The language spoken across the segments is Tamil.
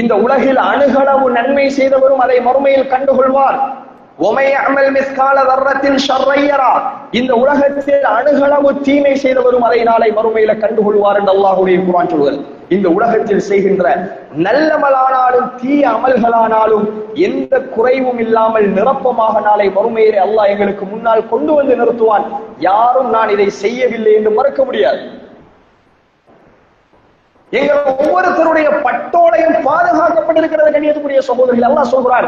இந்த உலகில் அணுகளவு நன்மை செய்தவரும் அதை மறுமையில் கண்டுகொள்வார். அமல் மிஸ்கால இந்த உலகத்தில் அணுகளவு தீமை செய்தவரும் அதை நாளை மறுமையில கண்டுகொள்வார் என்று அல்லாஹுடைய குரான் சொல்வது இந்த உலகத்தில் செய்கின்ற நல்லமலானாலும் தீய அமல்களானாலும் எந்த குறைவும் இல்லாமல் நிரப்பமாக நாளை மறுமையிலே அல்லாஹ் எங்களுக்கு முன்னால் கொண்டு வந்து நிறுத்துவான். யாரும் நான் இதை செய்யவில்லை என்று மறுக்க முடியாது. எங்கள் ஒவ்வொருத்தருடைய பட்டோடையும் பாதுகாக்கப்பட்டிருக்கிறது கண்ணியத்துக்குரிய சகோதரிகள். அல்லாஹ் சொல்கிறார்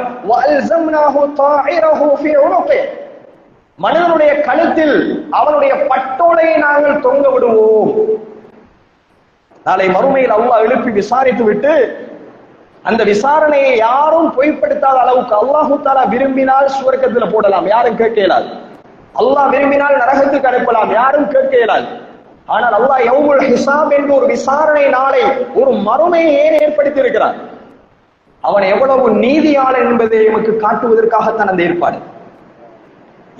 மனிதனுடைய கழுத்தில் அவனுடைய பட்டோலையை நாங்கள் தொங்க விடுவோம். நாளை மறுமையில் அல்லாஹ் எழுப்பி விசாரித்து விட்டு அந்த விசாரணையை யாரும் பொய்ப்படுத்தாத அளவுக்கு அல்லாஹு தாலா விரும்பினால் சுவர்க்கத்துல போடலாம். யாரும் கேட்க இயலாது. அல்லாஹ் விரும்பினால் நரகத்துக்கு அனுப்பலாம். யாரும் கேட்க இயலாது. ஆனால் அல்லாஹ் எவ்வளவு ஹிசாப் என்று ஒரு விசாரணை நாளை ஒரு மறுமையை ஏன் ஏற்படுத்தி இருக்கிறார் அவன் எவ்வளவு நீதியாளன் என்பதை எமக்கு காட்டுவதற்காகத்தான் அந்த ஏற்பாடு.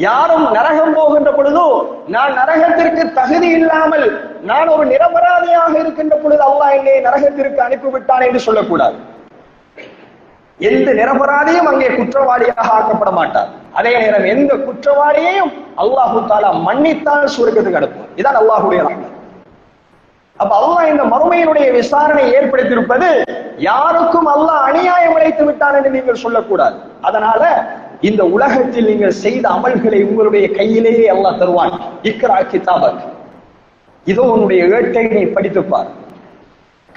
யாரும் நரகம் போகின்ற பொழுதோ நான் நரகத்திற்கு தகுதி இல்லாமல் நான் ஒரு நிரபராதியாக இருக்கின்ற பொழுது அல்லாஹ் என்னை நரகத்திற்கு அனுப்பிவிட்டான் என்று சொல்லக்கூடாது. எந்த நிரபராதியும் அங்கே குற்றவாளியாக ஆக்கப்பட மாட்டார். அதே நேரம் எந்த குற்றவாளியையும் அல்லாஹு தாலா மன்னித்தால் சுருக்கத்துக்கு அனுப்பும் இதான் அல்லாஹுடைய ரஹ்மத் அப்ப அல்லாஹ் இந்த மறுமையினுடைய விசாரணை ஏற்படுத்தியிருப்பது யாருக்கும் அல்லாஹ் அநியாயம் இழைத்து விட்டான் என்று நீங்கள் சொல்லக்கூடாது. அதனால இந்த உலகத்தில் நீங்கள் செய்த அமல்களை உங்களுடைய கையிலேயே அல்லாஹ் தருவான். இக்ரா கிதாபக். இதோ உன்னுடைய ஏட்டை நீ படித்துப்பார்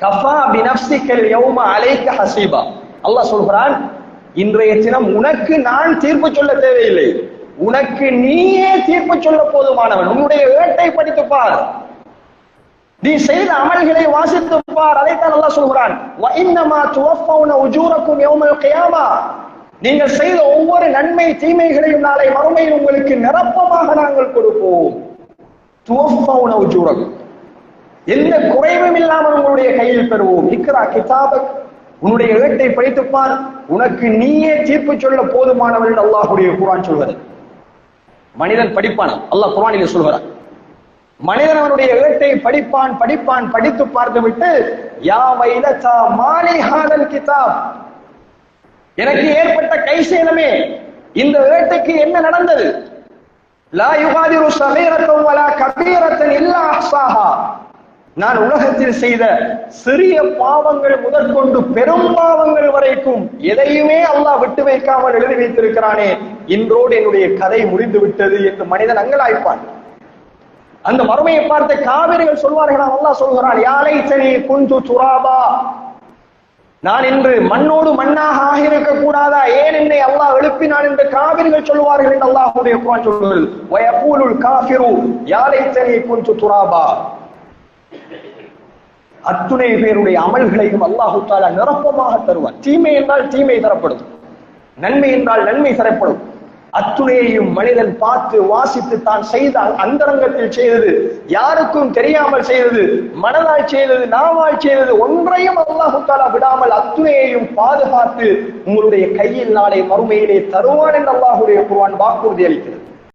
கஃபா பினப்சிக்கல் யௌம அலைக்க ஹசீபா. அல்லாஹ் சொல்கிறான் இன்றைய தினம் உனக்கு நான் தீர்ப்பு சொல்ல தேவையில்லை. உனக்கு நீயே தீர்ப்பு சொல்ல போதுமானவன். உன்னுடைய ஏட்டை படித்துப்பார் நீ செய்த அமல்களை வாசித்து பார். அதைத்தான் அல்லாஹ் சொல்கிறான். வ துவப்பவுன உஜூரக்கும் யௌமல் கையாமா. நீங்கள் செய்த ஒவ்வொரு நன்மை தீமைகளையும் நாளை மறுமையில் உங்களுக்கு நிரப்பமாக நாங்கள் கொடுப்போம். துவப்பவுன உஜூரக்கும் எந்த குறைவும் இல்லாமல் உங்களுடைய கையில் பெறுவோம். இக்ரா கிதாபக். உன்னுடைய ஏட்டை படித்துப்பார் உனக்கு நீயே தீர்ப்பு சொல்ல போதுமானவன் அல்லாஹுடைய குரான் சொல்வது. மனிதன் படிப்பான். அல்லாஹ் குரானிலே சொல்கிறான் மனிதன் அவனுடைய ஏட்டை படிப்பான் படிப்பான் படித்து பார்த்து விட்டு யா வைலதா மாலிஹாதல் கிதாப். எனக்கு ஏற்பட்ட கை சேதமே இந்த வேட்டைக்கு என்ன நடந்தது? லா யுகாதிரு சமீரத்தும் வலா கபீரத்தன் இல்லா அஹ்சாஹா நான் உலகத்தில் செய்த சிறிய பாவங்கள் முதற்கொண்டு பெரும் பாவங்கள் வரைக்கும் எதையுமே அல்லாஹ் விட்டு வைக்காமல் எழுதி வைத்திருக்கிறானே இன்றோடு என்னுடைய கதை முடிந்து விட்டது என்று மனிதன் அங்கலாய்ப்பான். அந்த மறுமையை பார்த்த காவிரிகள் சொல்வார்களா அல்லாஹ் சொல்கிறான் யாலை சனி குஞ்சு சுராபா நான் இன்று மண்ணோடு மண்ணாக ஆகியிருக்க கூடாதா ஏன் என்னை அல்லாஹ் எழுப்பினான் என்று காவிரிகள் சொல்வார்கள் என்று அல்லாஹுடைய குரான் சொல்கிறது வயபூலுல் காஃபிரு யாலை சனி குஞ்சு துராபா. அத்துணை பேருடைய அமல்களையும் அல்லாஹு தாலா நிரப்பமாக தருவார். தீமை என்றால் தீமை தரப்படும். நன்மை என்றால் நன்மை தரப்படும். அத்துணையையும் மனிதன் பார்த்து வாசித்து தான் செய்தால் அந்தரங்கத்தில் செய்தது யாருக்கும் தெரியாமல் செய்தது மனதால் செய்தது நாவால் செய்தது ஒன்றையும் அல்லாஹு தாலா விடாமல் அத்துணையையும் பாதுகாத்து உங்களுடைய கையில் நாளை மறுமையிலே தருவான் என்று அல்லாஹுடைய குருவான் வாக்குறுதி அளிக்கிறது.